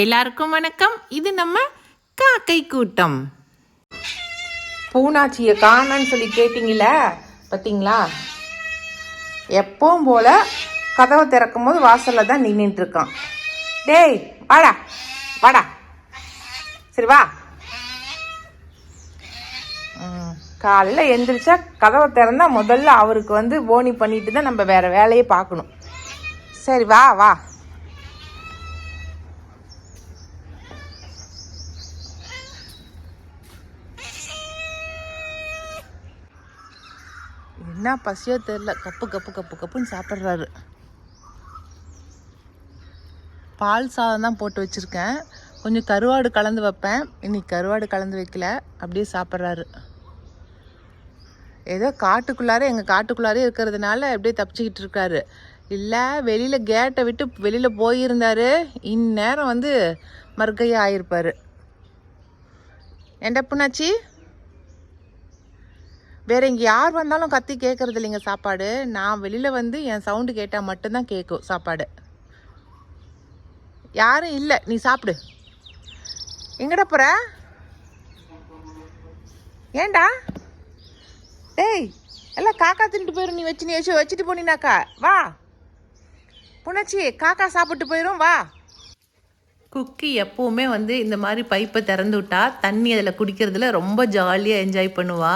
எல்லாருக்கும் வணக்கம். இது நம்ம காக்கை கூட்டம். பூனாச்சியை காணான்னு சொல்லி கேட்டிங்களா பார்த்தீங்களா? எப்பவும் போல கதவை திறக்கும் போது வாசலில் தான் நின்றுட்டு இருக்கான் டேய் வாடா வாடா. சரி வா. காலையில் எழுந்திரிச்சா எந்திரிச்சா கதவை திறந்தா முதல்ல அவருக்கு வந்து போனி பண்ணிட்டு தான் நம்ம வேற வேலையை பார்க்கணும். சரி வா வா. என்ன பசியோ தெரில கப்பு கப்பு கப்பு கப்புன்னு சாப்பிட்றாரு. பால் சாதம் தான் போட்டு வச்சுருக்கேன். கொஞ்சம் கருவாடு கலந்து வைப்பேன். இன்னைக்கு கருவாடு கலந்து வைக்கல. அப்படியே சாப்பிட்றாரு. ஏதோ காட்டுக்குள்ளார எங்கள் காட்டுக்குள்ளாரே இருக்கிறதுனால அப்படியே தப்பிச்சுக்கிட்டு இருக்காரு. இல்லை வெளியில் கேட்டை விட்டு வெளியில் போயிருந்தார். இந்நேரம் வந்து மறுக்கையாக ஆயிருப்பாரு. ஏன்டா புண்ணாச்சி? வேறு இங்கே யார் வந்தாலும் கத்தி கேட்குறது இல்லைங்க சாப்பாடு. நான் வெளியில் வந்து என் சவுண்டு கேட்டால் மட்டும்தான் கேட்கும் சாப்பாடு. யாரும் இல்லை. நீ சாப்பிடு. எங்கடா போகிற ஏன்டா? டேய் எல்லாம் காக்கா தின்ட்டு போயிடும் நீ வச்சு நீ வச்சு வச்சுட்டு போனினாக்கா வா. புணச்சி காக்கா சாப்பிட்டு போயிடும் வா. குக்கி எப்போவுமே வந்து இந்த மாதிரி பைப்பை திறந்து விட்டா தண்ணி அதில் குடிக்கிறதுல ரொம்ப ஜாலியாக என்ஜாய் பண்ணுவா.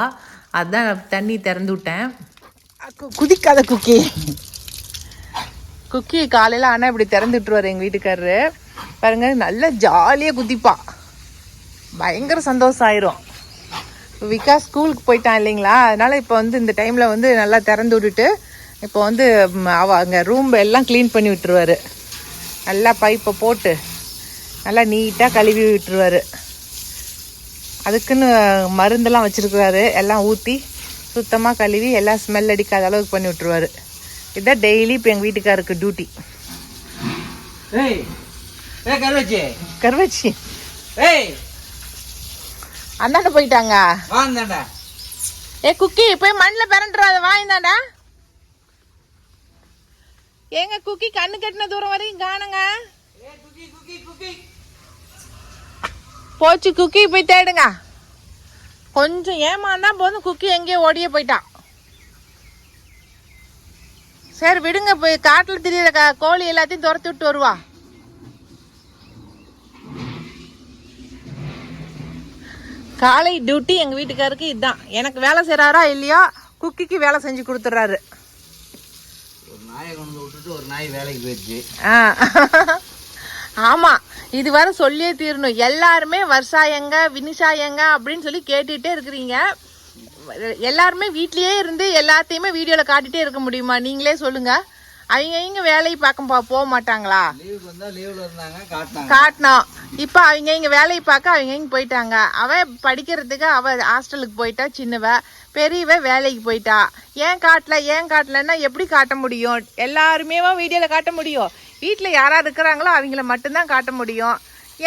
அதான் நான் தண்ணி திறந்து விட்டேன். கு- குதிக்காத குக்கி. குக்கி காலையில் ஆனால் இப்படி திறந்து விட்டுருவார் எங்கள் வீட்டுக்காரரு. பாருங்க நல்லா ஜாலியாக குதிப்பா. பயங்கர சந்தோஷம் ஆயிரும். விகாஸ் ஸ்கூலுக்கு போயிட்டான் இல்லைங்களா? அதனால இப்போ வந்து இந்த டைமில் வந்து நல்லா திறந்து விட்டுட்டு இப்போ வந்து அவ அங்கே ரூம் எல்லாம் க்ளீன் பண்ணி விட்டுருவாரு. நல்லா பைப்பை போட்டு நல்லா நீட்டாக கழுவி விட்டுருவாரு. அதுக்குன்னு மருந்தெல்லாம் வச்சுருக்குறாரு. எல்லாம் ஊற்றி சுத்தமாக கழுவி எல்லாம் ஸ்மெல் அடிக்காத அளவுக்கு பண்ணி விட்ருவாரு இதுதான் டெய்லி இப்போ எங்கள் வீட்டுக்காருக்கு டியூட்டி கருவச்சி. அந்தாண்ட போயிட்டாங்க. ஏ குக்கி போய் மண்ணில் பிறண்டுறாத வாய்ந்தாண்டா ஏங்க குக்கி கண்ணு கட்டின தூரம் வரைக்கும் காணுங்க. Cookie cookie cookie. போச்சு குக்கி போய் தேடுங்க. கொஞ்சம் ஏமாந்தா போதும் குக்கி எங்கேயோ ஓடியே போயிட்டான் சரி விடுங்க போய் காட்டில் திரியிற க- கோழி எல்லாத்தையும் துரத்தி விட்டு வருவா. காலை டியூட்டி எங்கள் வீட்டுக்காருக்கு இதுதான் எனக்கு வேலை செய்கிறாரா இல்லையோ? குக்கிக்கு வேலை செஞ்சு கொடுத்துட்றாரு ஒரு நாயை கொண்டு விட்டுட்டு ஒரு நாய் வேலைக்கு போயிடுச்சு. ஆ. ஆமாம் இது வர சொல்லியே தீரணும். எல்லாருமே வர்ஷா எங்க வினிஷா எங்க அப்படின்னு சொல்லி கேட்டுட்டே இருக்கிறீங்க. எல்லாருமே வீட்லயே இருந்து எல்லாத்தையுமே வீடியோவில் காட்டிட்டே இருக்க முடியுமா? நீங்களே சொல்லுங்க. அவங்க இங்க வேலையை பார்க்க போக மாட்டாங்களா? காட்டினோம். இப்போ அவங்க இங்க வேலையை பார்க்க அவங்க இங்க போயிட்டாங்க. அவ படிக்கிறதுக்கு அவ ஹாஸ்டலுக்கு போயிட்டா சின்னவ. பெரியவ வேலைக்கு போயிட்டா. ஏன் காட்டல? ஏன் காட்டலன்னா எப்படி காட்ட முடியும்? எல்லாருமே வீடியோல காட்ட முடியும்? வீட்டில் யாரா இருக்கிறாங்களோ அவங்கள மட்டும்தான் காட்ட முடியும்.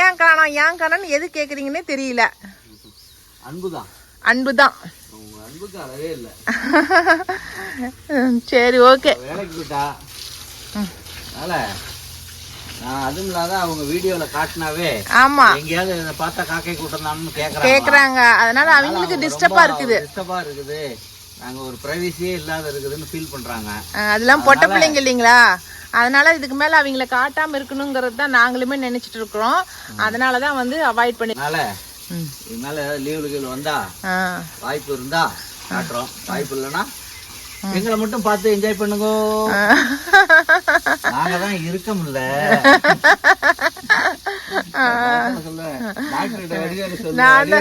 ஏன் காணோம் ஏன் காணோம்னு எது கேட்குறீங்கன்னே தெரியல. அன்புதான். அன்பு தான் அளவே இல்லை. சரி ஓகே. வேலைக்கு போயிட்டா? அதுவும் இல்லாத அவங்க வீடியோல காட்டினாவே ஆமா. எங்கேயாவது பார்த்தா காக்கை கூட்டம் கேக்குறாங்க. அதனால அவங்களுக்கு டிஸ்டர்பா இருக்குது. டிஸ்டர்பா இருக்குது. நாங்க ஒரு பிரைவசியே இல்லாத இருக்குதுன்னு ஃபீல் பண்றாங்க. அதெல்லாம் பொட்ட பிள்ளைங்க இல்லைங்களா? அதனால இதுக்கு மேல அவங்கள காட்டாம இருக்கணுங்கிறது தான் நாங்களுமே நினைச்சிட்டு இருக்கிறோம். அதனால தான் வந்து அவாய்ட் பண்ணி அதனால ம். இது மேல லீவு கீழ் வந்தா. வாய்ப்பு இருந்தா காட்டுறோம். வாய்ப்பு இல்லைன்னா எங்களை மட்டும் பார்த்து என்ஜாய் பண்ணுங்க. நாங்க தான் இருக்க முடியல டாக்டர்கிட்ட வடிவேலு சொல்லுவாரு, "வடிவேலு டாக்டர், நான்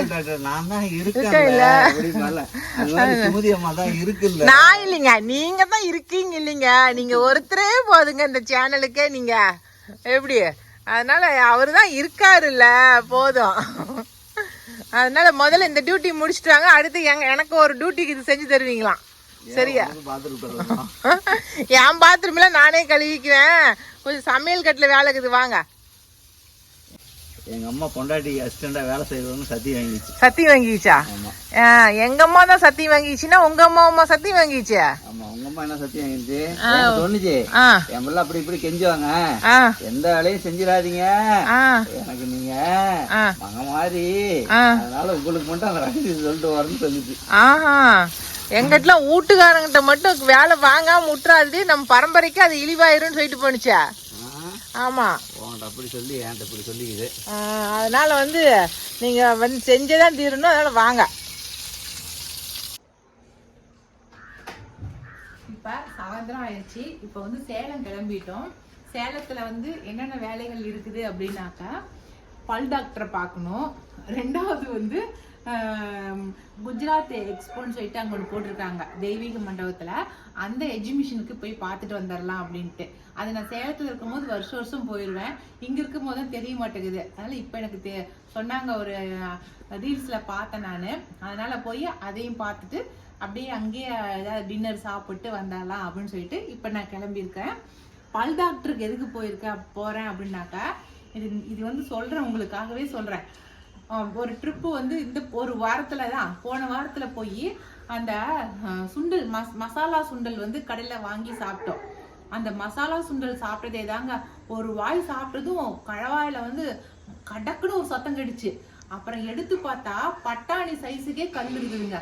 தான் இருக்கேன்ல," அப்படிம்பால. அது மாதிரி சுமதி அம்மா தான் இருக்குல்ல. நான் இல்லைங்க. நீங்க தான் இருக்கீங்க இல்லைங்க. நீங்க ஒருத்தரே போதுங்க இந்த சேனலுக்கே நீங்க. எப்படி? அதனால அவரு தான் இருக்காருல்ல. போதும். அதனால முதல்ல இந்த டியூட்டி முடிச்சிட்டாங்க. அடுத்து எனக்கு ஒரு டியூட்டிக்கு இது செஞ்சு தருவீங்களாம். சரியா. என் பாத்ரூம்ல நானே கழுவிக்குவேன். கொஞ்சம் சமையல் கட்டில் வேலை இருக்குது. வாங்க. எங்க அம்மா பொண்டாட்டி அசிஸ்டண்டா வேலை செய்யறவங்க சத்தி வாங்கிச்சு சத்தி வாங்கிச்சா எங்க அம்மா தான் சத்தி வாங்கிச்சுன்னா உங்க அம்மா அம்மா சத்தி வாங்கிச்சு ஆமா உங்க அம்மா என்ன சத்தியம் இருந்துச்சு சொன்னுச்சு என் பிள்ளை அப்படி இப்படி கெஞ்சுவாங்க. எந்த வேலையும் செஞ்சிடாதீங்க. எனக்கு நீங்க. மக மாதிரி. அதனால உங்களுக்கு மட்டும் அந்த ரகசியம் சொல்லிட்டு வரேன்னு சொல்லிச்சு ஆஹா. எங்கிட்டலாம் வீட்டுக்காரங்கிட்ட மட்டும் வேலை வாங்காம முட்டுறாது நம்ம பரம்பரைக்கு அது இழிவாயிரும்னு சொல்லிட்டு போனுச்சா ஆமா. உன்கிட்ட அப்படி சொல்லி என்கிட்ட இப்படி சொல்லிக்குது. அதனால வந்து நீங்க வந்து செஞ்சேதான் தீரணும். அதனால வாங்க. இப்போ சாயந்தரம் ஆயிடுச்சு. இப்போ வந்து சேலம் கிளம்பிட்டோம். சேலத்தில் வந்து என்னென்ன வேலைகள் இருக்குது அப்படின்னாக்கா பல் டாக்டரை பார்க்கணும். ரெண்டாவது வந்து குஜராத் எக்ஸ்போன்னு சொல்லிட்டு அங்கே ஒன்று போட்டிருக்காங்க தெய்வீக மண்டபத்தில். அந்த எக்ஸிபிஷனுக்கு போய் பார்த்துட்டு வந்துடலாம் அப்படின்ட்டு. அது நான் சேலத்தில் இருக்கும்போது வருஷம் வருஷம் போயிடுவேன் இங்கே இருக்கும் போது தெரிய மாட்டேங்குது. அதனால் இப்போ எனக்கு தெ சொன்னாங்க ஒரு ரீல்ஸில் பார்த்தேன் நான். அதனால் போய் அதையும் பார்த்துட்டு அப்படியே அங்கேயே ஏதாவது டின்னர் சாப்பிட்டு வந்தாலாம் அப்படின்னு சொல்லிட்டு இப்போ நான் கிளம்பியிருக்கேன். பல் டாக்டருக்கு எதுக்கு போயிருக்கேன் போகிறேன் அப்படின்னாக்கா இது இது வந்து சொல்கிறேன் உங்களுக்காகவே சொல்கிறேன் ஒரு ட்ரிப்பு வந்து இந்த ஒரு வாரத்தில் தான். போன வாரத்தில் போய் அந்த சுண்டல் மஸ் மசாலா சுண்டல் வந்து கடையில் வாங்கி சாப்பிட்டோம். அந்த மசாலா சுண்டல் சாப்பிட்டதே தாங்க. ஒரு வாய் சாப்பிட்டதும் கழவாயில வந்து கடக்குன்னு ஒரு சத்தம் கடிச்சு அப்புறம் எடுத்து பார்த்தா பட்டாணி சைஸுக்கே கல் இருக்குதுங்க.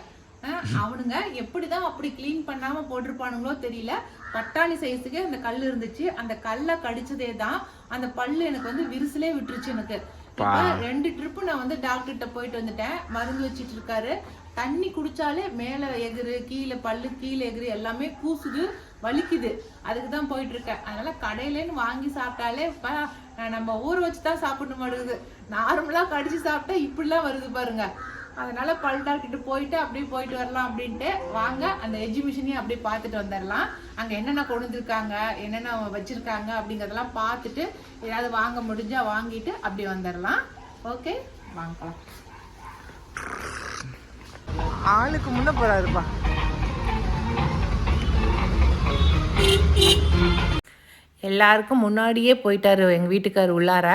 அவனுங்க எப்படிதான் அப்படி க்ளீன் பண்ணாம போட்டிருப்பானுங்களோ தெரியல. பட்டாணி சைஸுக்கே அந்த கல் இருந்துச்சு. அந்த கல்லை கடிச்சதே தான். அந்த பல்லு எனக்கு வந்து விரிசலே விட்டுருச்சு எனக்கு. ரெண்டு ட்ரிப்பு நான் வந்து டாக்டர்கிட்ட போயிட்டு வந்துட்டேன். மருந்து வச்சிட்டு இருக்காரு. தண்ணி குடிச்சாலே மேல எகுரு கீழே பல்லு கீழே எகுரு எல்லாமே கூசுது வலிக்குது. அதுக்கு தான் போயிட்டு இருக்கேன். அதனால கடையிலேன்னு வாங்கி சாப்பிட்டாலே நம்ம ஊற வச்சு தான் சாப்பிட மாட்டேங்குது. நார்மலா கடிச்சு சாப்பிட்டா இப்படிலாம் வருது பாருங்க. அதனால பல் டாக்டர்கிட்ட போயிட்டு அப்படியே போயிட்டு வரலாம் அப்படின்ட்டு வாங்க அந்த எக்ஸிபிஷனையும் அப்படியே பார்த்துட்டு வந்துடலாம் அங்கே என்னென்ன கொண்டுருக்காங்க என்னென்ன வச்சிருக்காங்க அப்படிங்கிறதெல்லாம் பார்த்துட்டு ஏதாவது வாங்க முடிஞ்சா வாங்கிட்டு அப்படியே வந்துடலாம் ஓகே வாங்கலாம் ஆளுக்கு முன்ன போறாருப்பா. எல்லாருக்கும் முன்னாடியே போயிட்டார் எங்கள் வீட்டுக்கார் உள்ளார.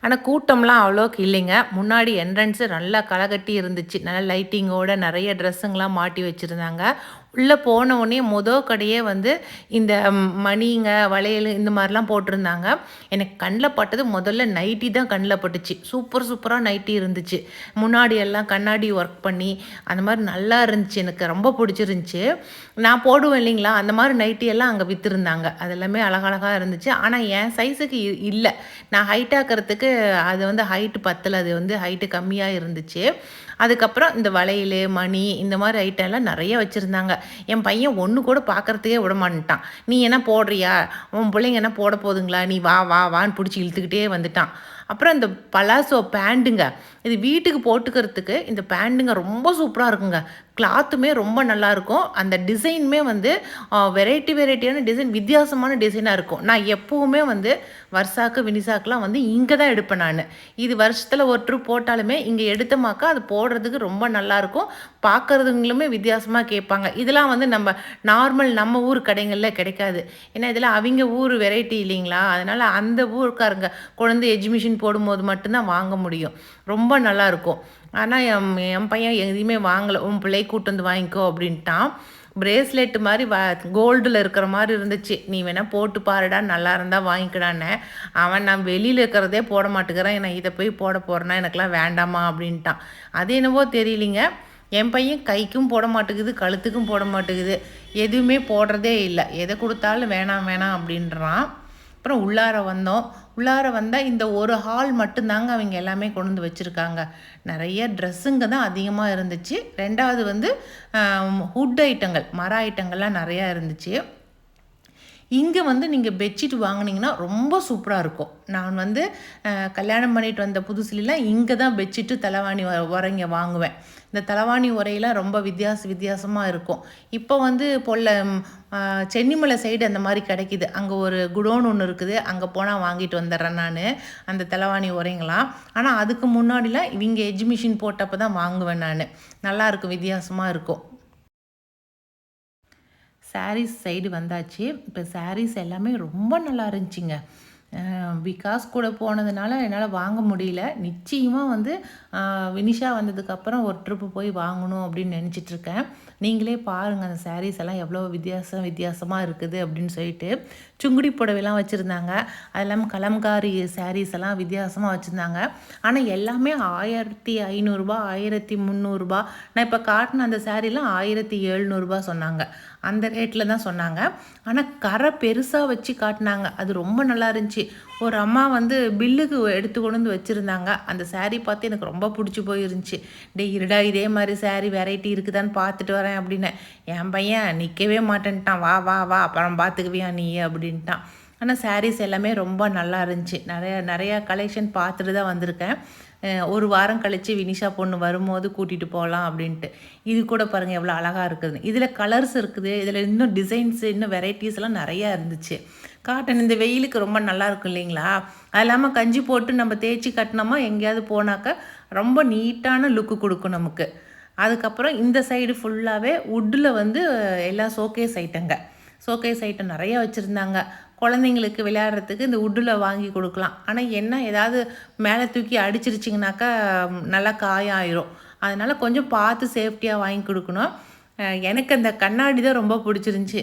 ஆனால் கூட்டம்லாம் அவ்வளோக்கு இல்லைங்க. முன்னாடி என்ட்ரன்ஸு நல்லா களைகட்டி இருந்துச்சு. நல்லா லைட்டிங்கோட நிறைய ட்ரெஸ்ஸுங்கெலாம் மாட்டி வச்சுருந்தாங்க. உள்ளே போன உடனே மொதல் கடையே வந்து இந்த மணிங்க வளையல் இந்த மாதிரிலாம் போட்டிருந்தாங்க. எனக்கு கண்ணில் பட்டது முதல்ல நைட்டி தான் கண்ணில் பட்டுச்சு. சூப்பர் சூப்பராக நைட்டி இருந்துச்சு. முன்னாடி எல்லாம் கண்ணாடி ஒர்க் பண்ணி அந்த மாதிரி நல்லா இருந்துச்சு. எனக்கு ரொம்ப பிடிச்சிருந்துச்சி. நான் போடுவேன் இல்லைங்களா? அந்த மாதிரி நைட்டி எல்லாம் அங்கே விற்றுருந்தாங்க அது எல்லாமே அழகழகாக இருந்துச்சு. ஆனால் என் சைஸுக்கு இல்லை. நான் ஹைட்டாக்கிறதுக்கு அது வந்து ஹைட்டு பத்தலை. அது வந்து ஹைட்டு கம்மியாக இருந்துச்சு. அதுக்கப்புறம் இந்த வளையல் மணி இந்த மாதிரி ஐட்டம் எல்லாம் நிறைய வச்சுருந்தாங்க. என் பையன் ஒன்று கூட பார்க்கறதுக்கே விட மாட்டான். நீ என்ன போடுறியா? உன் பிள்ளைங்க என்ன போட போதுங்களா? நீ வா வா வான்னு பிடிச்சி இழுத்துக்கிட்டே வந்துட்டான். அப்புறம் இந்த பலாசோ பேண்டுங்க இது வீட்டுக்கு போட்டுக்கிறதுக்கு இந்த பேண்டுங்க ரொம்ப சூப்பராக இருக்குங்க. கிளாத்துமே ரொம்ப நல்லா இருக்கும் அந்த டிசைனுமே வந்து வெரைட்டி வெரைட்டியான டிசைன் வித்தியாசமான டிசைனாக இருக்கும். நான் எப்போவுமே வந்து வர்ஷாக்கு வினிசாக்கெலாம் வந்து இங்கே தான் எடுப்பேன் நான். இது வருஷத்தில் ஒரு ட்ரிப் போட்டாலுமே இங்கே எடுத்தமாக்கா அது போடுறதுக்கு ரொம்ப நல்லாயிருக்கும். பார்க்குறதுங்களுமே வித்தியாசமாக கேட்பாங்க. இதெல்லாம் வந்து நம்ம நார்மல் நம்ம ஊர் கடைகளில் கிடைக்காது. ஏன்னா இதெல்லாம் அவங்க ஊர் வெரைட்டி இல்லைங்களா? அதனால் அந்த ஊருக்காரங்க குழந்தை எஜிபிஷன் போடும்போது மட்டும்தான் வாங்க முடியும். ரொம்ப நல்லா இருக்கும் ஆனால் என் என் பையன் எதையுமே வாங்கலை. உன் பிள்ளை கூட்டு வந்து வாங்கிக்கோ அப்படின்ட்டான். பிரேஸ்லெட் மாதிரி வ கோல்டில் இருக்கிற மாதிரி இருந்துச்சு. நீ வேணால் போட்டு பாருடா நல்லா இருந்தால் வாங்கிக்கடான்னு. அவன் நான் வெளியில் இருக்கிறதே போட மாட்டேங்கிறேன். நான் இதை போய் போட போகிறேன்னா எனக்கெல்லாம் வேண்டாமா? அப்படின்ட்டான். அது என்னவோ தெரியலிங்க. என் பையன் கைக்கும் போட மாட்டேங்குது கழுத்துக்கும் போட மாட்டேங்குது. எதுவுமே போடுறதே இல்லை. எதை கொடுத்தாலும் வேணாம் வேணாம் அப்படின்றான். அப்புறம் உள்ளார வந்தோம். உள்ளார வந்தால் இந்த ஒரு ஹால் மட்டும்தாங்க அவங்க எல்லாமே கொண்டு வந்து வச்சுருக்காங்க. நிறைய ட்ரெஸ்ஸுங்க தான் அதிகமாக இருந்துச்சு. ரெண்டாவது வந்து ஹுட் ஐட்டங்கள் மர ஐட்டங்கள்லாம் நிறையா இருந்துச்சு. இங்கே வந்து நீங்கள் பெட்ஷீட் வாங்குனீங்கன்னா ரொம்ப சூப்பராக இருக்கும். நான் வந்து கல்யாணம் பண்ணிட்டு வந்த புதுசுலாம் இங்கே தான் பெட்ஷீட்டு தலைவாணி உர- உரைங்க வாங்குவேன். இந்த தலைவாணி உரையெல்லாம் ரொம்ப வித்தியாச வித்தியாசமாக இருக்கும். இப்போ வந்து பொல்ல சென்னிமலை சைடு அந்த மாதிரி கிடைக்கிது. அங்கே ஒரு குடோன் ஒன்று இருக்குது. அங்கே போனால் வாங்கிட்டு வந்துடுறேன் நான். அந்த தலைவாணி உரைங்களாம். ஆனால் அதுக்கு முன்னாடிலாம் இவங்க எஜிமிஷின் போட்டப்போ தான் வாங்குவேன் நான். நல்லா இருக்கும் வித்தியாசமாக இருக்கும். சாரீஸ் சைடு வந்தாச்சு. இப்போ சாரீஸ் எல்லாமே ரொம்ப நல்லா இருந்துச்சுங்க. விகாஸ் கூட போனதுனால என்னால் வாங்க முடியல. நிச்சயமாக வந்து வினிஷா வந்ததுக்கப்புறம் ஒரு ட்ரிப்பு போய் வாங்கணும் அப்படின்னு நினச்சிட்ருக்கேன் நீங்களே பாருங்கள் அந்த சாரீஸ் எல்லாம் எவ்வளோ வித்தியாசம் வித்தியாசமாக இருக்குது அப்படின்னு சொல்லிட்டு சுங்குடி புடவைலாம் வச்சுருந்தாங்க. அது இல்லாமல் கலம்காரி சாரீஸ் எல்லாம் வித்தியாசமாக வச்சுருந்தாங்க. ஆனால் எல்லாமே ஆயிரத்தி ஐநூறுரூபா ஆயிரத்தி முந்நூறுரூபா நான் இப்போ காட்டின அந்த சாரீலாம் ஆயிரத்தி எழுநூறுபா சொன்னாங்க. அந்த ரேட்டில் தான் சொன்னாங்க. ஆனால் கரை பெருசாக வச்சு காட்டினாங்க. அது ரொம்ப நல்லா இருந்துச்சு. ஒரு அம்மா வந்து பில்லுக்கு எடுத்து கொண்டு வந்து வச்சுருந்தாங்க. அந்த சாரீ பார்த்து எனக்கு ரொம்ப பிடிச்சி போயிருந்துச்சு. டே இருடா இதே மாதிரி சாரீ வெரைட்டி இருக்குதான்னு பார்த்துட்டு வரேன். அப்படின்னு. என் பையன் நிற்கவே மாட்டேன்ட்டான். வா வா வா அப்புறம் பார்த்துக்குவியா நீ அப்படின்ட்டான். ஆனால் சாரீஸ் எல்லாமே ரொம்ப நல்லா இருந்துச்சு. நிறையா நிறையா கலெக்ஷன் பார்த்துட்டு தான் வந்திருக்கேன். ஒரு வாரம் கழித்து வினிஷா பொண்ணு வரும்போது கூட்டிகிட்டு போகலாம் அப்படின்ட்டு. இது கூட பாருங்கள் எவ்வளோ அழகாக இருக்குது இதில் கலர்ஸ் இருக்குது. இதில் இன்னும் டிசைன்ஸ் இன்னும் வெரைட்டிஸ் எல்லாம் நிறையா இருந்துச்சு. காட்டன் இந்த வெயிலுக்கு ரொம்ப நல்லா இருக்கும் இல்லைங்களா? அது இல்லாமல் கஞ்சி போட்டு நம்ம தேய்ச்சி கட்டினோமா எங்கேயாவது போனாக்கா ரொம்ப நீட்டான லுக்கு கொடுக்கும் நமக்கு. அதுக்கப்புறம் இந்த சைடு ஃபுல்லாகவே வுட்டில் வந்து எல்லா ஷோகேஸ் ஐட்டங்க ஷோகேஸ் ஐட்டம் நிறைய வச்சுருந்தாங்க. குழந்தைங்களுக்கு விளையாடுறதுக்கு இந்த வுட்டில் வாங்கி கொடுக்கலாம். ஆனால் என்ன ஏதாவது மேலே தூக்கி அடிச்சிருச்சிங்கனாக்கா நல்லா காயம் அதனால் கொஞ்சம் பார்த்து சேஃப்டியாக வாங்கி கொடுக்கணும். எனக்கு அந்த கண்ணாடி தான் ரொம்ப பிடிச்சிருந்துச்சி.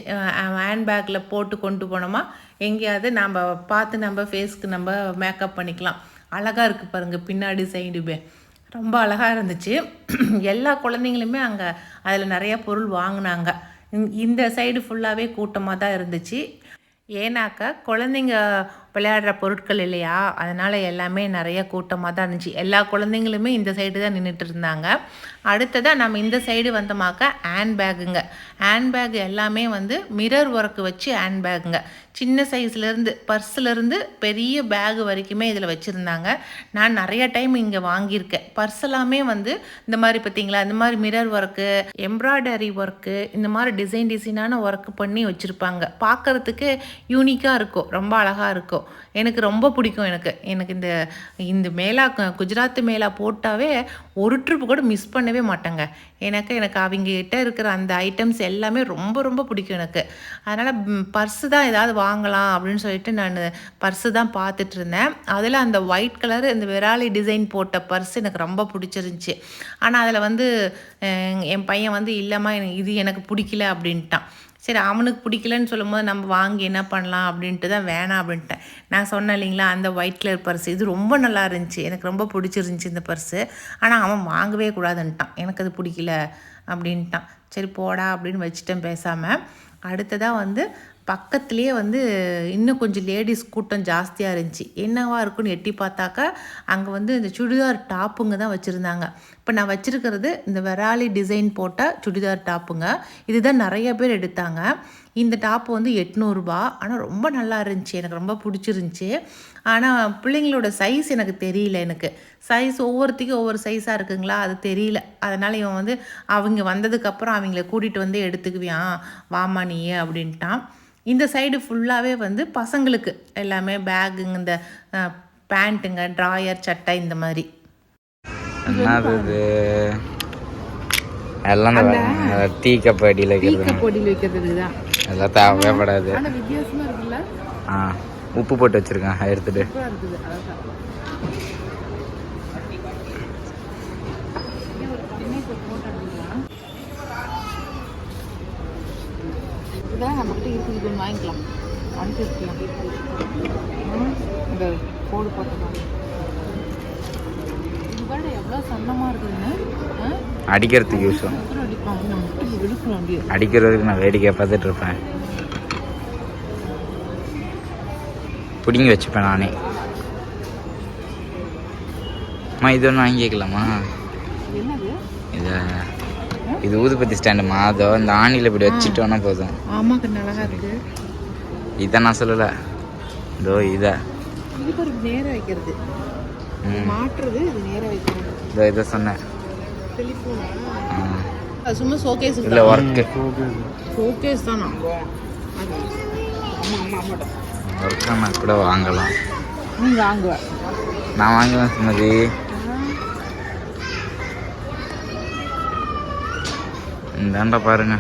ஹேண்ட் பேக்கில் போட்டு கொண்டு போனோமா எங்கேயாவது நம்ம பார்த்து நம்ம ஃபேஸ்க்கு நம்ம மேக்கப் பண்ணிக்கலாம். அழகாக இருக்குது பாருங்கள் பின்னாடி சைடுமே ரொம்ப அழகாக இருந்துச்சு. எல்லா குழந்தைங்களுமே அங்கே அதில் நிறைய பொருள் வாங்கினாங்க. இந்த சைடு ஃபுல்லாகவே கூட்டமாக தான் இருந்துச்சு. ஏன்னாக்கா குழந்தைங்க விளையாடுற பொருட்கள் இல்லையா? அதனால் எல்லாமே நிறைய கூட்டமாக தான் இருந்துச்சு. எல்லா குழந்தைங்களுமே இந்த சைடு தான் நின்றுட்டு இருந்தாங்க. அடுத்ததாக நம்ம இந்த சைடு வந்தோமாக்க ஹேண்ட் பேக்குங்க ஹேண்ட் பேக் எல்லாமே வந்து மிரர் ஒர்க்கு வச்சு ஹேண்ட் பேக்குங்க சின்ன சைஸ்லேருந்து பர்ஸ்லேருந்து பெரிய பேக் வரைக்குமே இதில் வச்சுருந்தாங்க. நான் நிறைய டைம் இங்கே வாங்கியிருக்கேன். பர்ஸ் எல்லாமே வந்து இந்த மாதிரி பார்த்தீங்களா? இந்த மாதிரி மிரர் ஒர்க்கு எம்ப்ராய்டரி ஒர்க்கு இந்த மாதிரி டிசைன் டிசைனான ஒர்க் பண்ணி வச்சுருப்பாங்க. பார்க்குறதுக்கு யூனிக்காக இருக்கும். ரொம்ப அழகாக இருக்கும். எனக்கு ரொம்ப பிடிக்கும் எனக்கு. எனக்கு இந்த இந்த மேலா குஜராத் மேலா போட்டாவே ஒரு ட்ரிப்பு கூட மிஸ் பண்ணவே மாட்டேங்க. எனக்கு எனக்கு அவங்க கிட்ட இருக்கிற அந்த ஐட்டம்ஸ் எல்லாமே ரொம்ப ரொம்ப பிடிக்கும் எனக்கு. அதனால் பர்ஸு தான் ஏதாவது வாங்கலாம் அப்படின்னு சொல்லிட்டு நான் பர்ஸு தான் பார்த்துட்டு இருந்தேன். அதில் அந்த ஒயிட் கலர் இந்த விராலி டிசைன் போட்ட பர்ஸ் எனக்கு ரொம்ப பிடிச்சிருந்துச்சி. ஆனால் அதில் வந்து என் பையன் வந்து இல்லைம்மா எனக்கு இது எனக்கு பிடிக்கல அப்படின்ட்டான். சரி அவனுக்கு பிடிக்கலன்னு சொல்லும்போது நம்ம வாங்கி என்ன பண்ணலாம் அப்படின்ட்டு தான் வேணாம் அப்படின்ட்டேன். நான் சொன்னேன் இல்லைங்களா அந்த ஒயிட் கலர் பர்ஸ் இது ரொம்ப நல்லா இருந்துச்சு. எனக்கு ரொம்ப பிடிச்சிருந்துச்சி இந்த பர்ஸு ஆனால் அவன் வாங்கவே கூடாதுன்ட்டான். எனக்கு அது பிடிக்கல அப்படின்ட்டான். சரி போடா அப்படின்னு வச்சுட்டேன் பேசாமல் அடுத்ததாக வந்து பக்கத்துலேயே வந்து இன்னும் கொஞ்சம் லேடிஸ் கூட்டம் ஜாஸ்தியாக இருந்துச்சு. என்னவா இருக்குன்னு எட்டி பார்த்தாக்கா அங்கே வந்து இந்த சுடிதார் டாப்புங்க தான் வச்சுருந்தாங்க. இப்போ நான் வச்சுருக்கிறது இந்த வெராலி டிசைன் போட்ட சுடிதார் டாப்புங்க. இதுதான் நிறைய பேர் எடுத்தாங்க. இந்த டாப்பு வந்து எட்நூறுபா. ஆனால் ரொம்ப நல்லா இருந்துச்சு. எனக்கு ரொம்ப பிடிச்சிருந்துச்சி. ஆனால் பிள்ளைங்களோட சைஸ் எனக்கு தெரியல எனக்கு. சைஸ் ஒவ்வொருத்திக்கும் ஒவ்வொரு சைஸாக இருக்குங்களா? அது தெரியல. அதனால் இவன் வந்து அவங்க வந்ததுக்கப்புறம் அவங்கள கூட்டிகிட்டு வந்து எடுத்துக்குவியான் வாமா நீ அப்படின்ட்டான். இந்த சைடு ஃபுல்லாகவே வந்து பசங்களுக்கு எல்லாமே பேகுங்க இந்த பேண்ட்டுங்க ட்ராயர் சட்டை இந்த மாதிரி. எல்லாம் டீ கப் அடியில் வைக்கிறது. எல்லாம் தேவைப்படாது. ஆ உப்பு போட்டு வச்சிருக்கேன் எடுத்துட்டு. இதெல்லாம் நம்மகிட்ட இருக்குது இது வாங்கிக்கலாம். இந்த கோடு போட்டுக்கலாம் சன்னமாக இருக்குதுன்னு? அடிக்கிறதுக்கு யூஸ் ஆகும். அடிக்கிறதுக்கு நான் வேடிக்கை பார்த்துட்டு இருப்பேன். பிடிங்கி வச்சுப்பேன் நானே. அம்மா இது ஒன்று வாங்கிக்கலாமா இது இதை இது ஊதுபத்தி ஸ்டாண்டுமா அதோ இந்த ஆணியில் இப்படி வச்சுட்டோன்னா போதும். இதை நான் சொல்லலை. இதோ இதை. மாற்றுறது இது வைக்கிறது. இதோ இதை சொன்னேன். சும்மா ஷோகேஸ் இல்லை ஒர்க்கு ஷோகேஸ் தானா? ஒர்க்கான கூட வாங்கலாம். நீ வாங்குவ. நான் வாங்குவேன் சுமதி. இந்தாண்டா பாருங்க.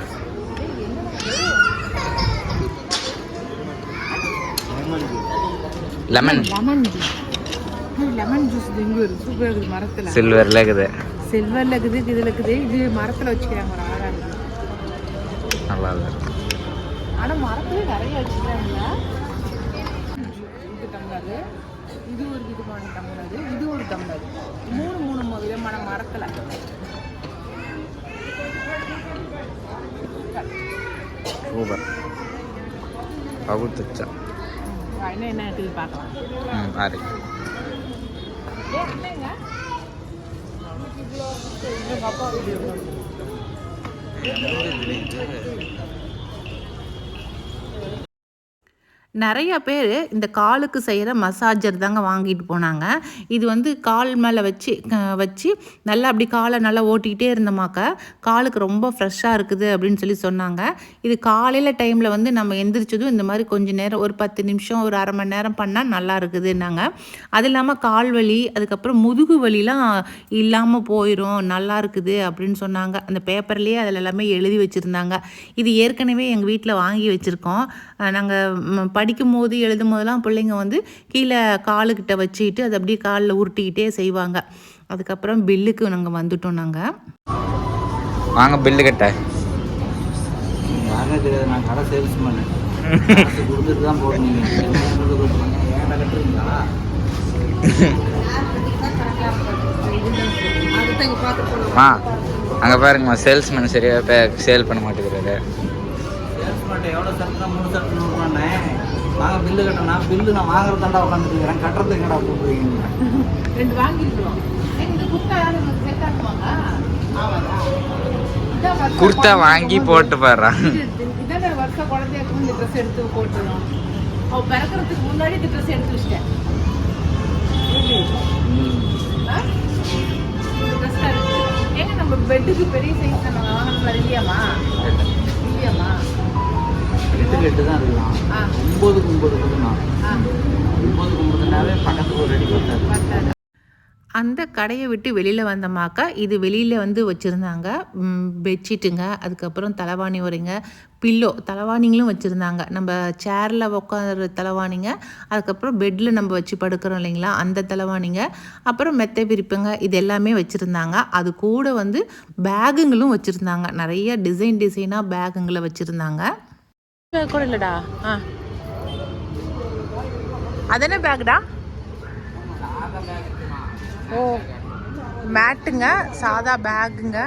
Lemon lemon juice lemon juice இங்கே இருக்குது சூப்பராக இருக்குது மரத்தில். சில்வர்ல இருக்குது சில்வரில் இருக்குது இதில் இருக்குது இது மரத்தில் வச்சுக்கிறாங்க ஒரு இருக்குது நல்லா இல்லை. ஆனால் மரத்துல நிறைய வச்சுக்கிறாங்க. இது டம்ளரு இது ஒரு விதமான டம்ளரு இது ஒரு டம்ளர் மூணு மூணு விதமான மரத்தில். சூப்பர் பகுத்துச்சா என்ன இருக்குது பார்க்கலாம். ம் ஏன் இல்லைங்க இவங்க அப்பா வீடியோ நிறைய பேர் இந்த காலுக்கு செய்கிற மசாஜர் தாங்க வாங்கிட்டு போனாங்க. இது வந்து கால் மேலே வச்சு க- வச்சு நல்லா அப்படி காலை நல்லா ஓட்டிக்கிட்டே இருந்தோமாக்க காலுக்கு ரொம்ப ஃப்ரெஷ்ஷாக இருக்குது அப்படின்னு சொல்லி சொன்னாங்க. இது காலையில் டைமில் வந்து நம்ம எந்திரிச்சதும் இந்த மாதிரி கொஞ்சம் நேரம் ஒரு பத்து நிமிஷம் ஒரு அரை மணி நேரம் பண்ணால் நல்லா இருக்குதுன்னாங்க. அது இல்லாமல் கால் வலி அதுக்கப்புறம் முதுகு வலிலாம் இல்லாமல் போயிடும் நல்லா இருக்குது அப்படின்னு சொன்னாங்க. அந்த பேப்பர்லேயே அதில் எல்லாமே எழுதி வச்சுருந்தாங்க. இது ஏற்கனவே எங்கள் வீட்டில் வாங்கி வச்சுருக்கோம். நாங்கள் படிக்கும் போது எழுதும் போதெல்லாம் பிள்ளைங்க வந்து கீழே காலுக்கிட்ட வச்சுக்கிட்டு அதை அப்படியே காலில் உருட்டிக்கிட்டே செய்வாங்க. அதுக்கப்புறம் பில்லுக்கு நாங்கள் வந்துட்டோம் நாங்கள் வாங்க பில்லு கட்ட. நான் கடை கொடுத்துட்டு தான் போடுறீங்க ஏன்டா கட்டுறீங்களா? மா அங்கே பாருங்கம்மா சேல்ஸ்மேன் சரியா இப்போ சேல் பண்ண மாட்டேங்கிறாரு. வாங்க பில்லு கட்டணா பில்லு நான் வாங்குறது தாண்டா உட்காந்துருக்கிறேன் கட்டுறது எங்கடா போட்டுருக்கீங்க ரெண்டு எங்க வருஷம் குர்த்தா வாங்கி போட்டு- பாடுறான் இது- இதானே வருஷம் குழந்தையாக்கு இந்த ட்ரெஸ் எடுத்து போட்டுருவோம் அவ பிறக்கிறதுக்கு முன்னாடி இந்த ட்ரெஸ் எடுத்து வச்சிட்டேன்? இந்த இருக்கு. ஏங்க நம்ம பெட்டுக்கு பெரிய சைஸ் நம்ம வாங்கணும்ல இல்லையாம்மா இல்லையாம்மா எட்டுக்கு எட்டு தான் இருக்கலாம் ஆ. ஒம்பதுக்கு ஒம்பது கொடுக்கலாம் ஒம்பதுக்கு ஒம்பதுனாவே பக்கத்துக்கு ஒரு கொடுத்தாரு பத்தாது. அந்த கடையை விட்டு வெளியில் வந்தோமாக்கா இது வெளியில் வந்து வச்சுருந்தாங்க. பெட்ஷீட்டுங்க அதுக்கப்புறம் தலைவாணி உரைங்க பில்லோ தலைவாணிங்களும் வச்சுருந்தாங்க. நம்ம சேரில் உட்காந்துற தலைவாணிங்க அதுக்கப்புறம் பெட்டில் நம்ம வச்சு படுக்கிறோம் இல்லைங்களா அந்த தலைவாணிங்க அப்புறம் மெத்தை விரிப்புங்க இது எல்லாமே வச்சுருந்தாங்க. அது கூட வந்து பேகுங்களும் வச்சுருந்தாங்க. நிறைய டிசைன் டிசைனாக பேகுங்களை வச்சுருந்தாங்க. கூட இல்லடா ஆ அதென்ன பேக்டா ஓ மேட்டுங்க சாதா பேக்குங்க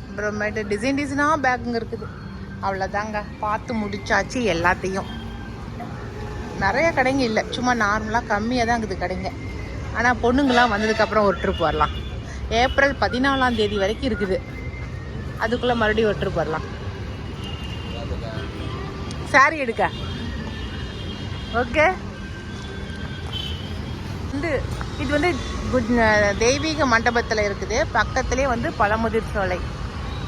அப்புறமேட்டு டிசைன் டிசைனாக பேக்குங்க இருக்குது அவ்வளோதாங்க பார்த்து முடிச்சாச்சு எல்லாத்தையும் நிறைய கடைங்க இல்லை சும்மா நார்மலாக கம்மியாக தான் இருக்குது கடைங்க ஆனால் பொண்ணுங்களாம் வந்ததுக்கப்புறம் ஒரு ட்ரிப் வரலாம் ஏப்ரல் பதினாலாம் தேதி வரைக்கும் இருக்குது அதுக்குள்ளே மறுபடியும் ஒரு ட்ரிப் வரலாம் சாரி எடுக்க. ஓகே வந்து இது வந்து குட் தெய்வீக மண்டபத்தில் இருக்குது. பக்கத்துலேயே வந்து பழமுதிர் சோலை.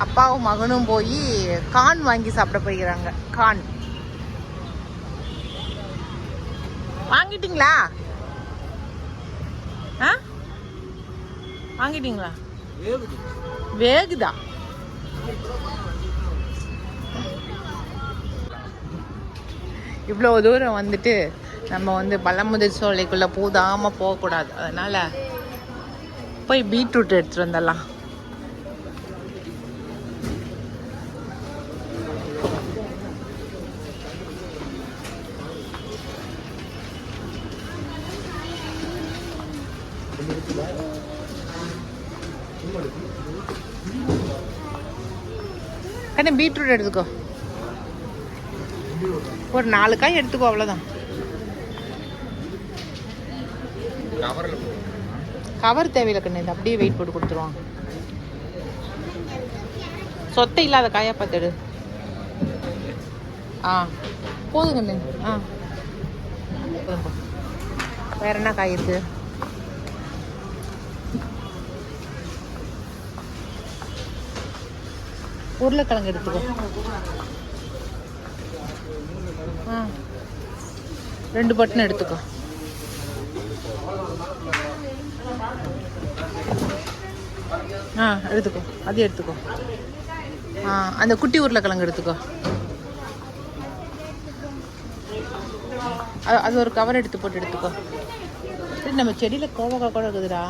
அப்பாவும் மகனும் போய் கான் வாங்கி சாப்பிட போய்க்கிறாங்க கான். வாங்கிட்டீங்களா? ஆ வாங்கிட்டீங்களா? வேகுதா? இவ்வளோ தூரம் வந்துட்டு நம்ம வந்து பழமுதிர் சோலைக்குள்ளே பூதாமல் போகக்கூடாது. அதனால் போய் பீட்ரூட் எடுத்துகிட்டு வந்துடலாம். கண்ணே பீட்ரூட் எடுத்துக்கோ. ஒரு நாலு காய் எடுத்துக்கோ அவ்வளோதான் கவர் தேவையில்லை கண்ணு இந்த அப்படியே வெயிட் போட்டு கொடுத்துருவாங்க. சொத்தை இல்லாத காயா பார்த்துடு. ஆ போதும் கண்ணு. ஆ. வேற என்ன காய் இருக்கு? உருளைக்கிழங்கு எடுத்துக்கோ. ரெண்டு பட்டன் எடுத்துக்கோ. ஆ எடுத்துக்கோ. அது எடுத்துக்கோ. ஆ அந்த குட்டி உருளைக்கிழங்கு எடுத்துக்கோ. அது அது ஒரு கவர் எடுத்து போட்டு எடுத்துக்கோ. சரி நம்ம செடியில் கோவக்காய் கூட இருக்குதுடா.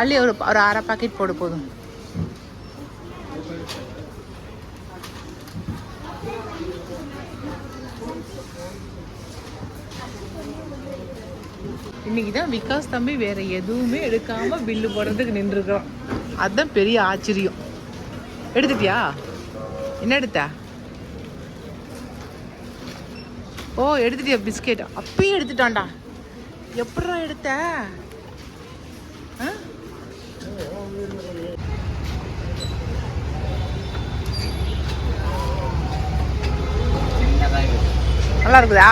அள்ளி ஒரு ஒரு அரை பாக்கெட் போடு போதும். இன்னைக்கு தான் விகாஸ் தம்பி வேற எதுவுமே எடுக்காம பில்லு போடுறதுக்கு நின்றுருக்குறோம் அதுதான் பெரிய ஆச்சரியம். எடுத்துட்டியா? என்ன எடுத்த? ஓ எடுத்துட்டியா பிஸ்கெட்? அப்பயும் எடுத்துட்டான்டா. எப்படா எடுத்த? ஆ? நல்லா இருக்குதா?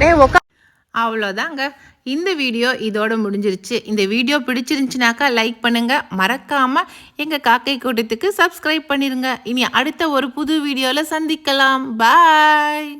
டேய் உக்கா அவ்வளோதாங்க. இந்த வீடியோ இதோட முடிஞ்சிருச்சு. இந்த வீடியோ பிடிச்சிருந்துச்சுனாக்கா லைக் பண்ணுங்கள் மறக்காமல் எங்கள் காக்கை கூட்டத்துக்கு சப்ஸ்கிரைப் பண்ணிடுங்க இனி அடுத்த ஒரு புது வீடியோவில் சந்திக்கலாம். பாய்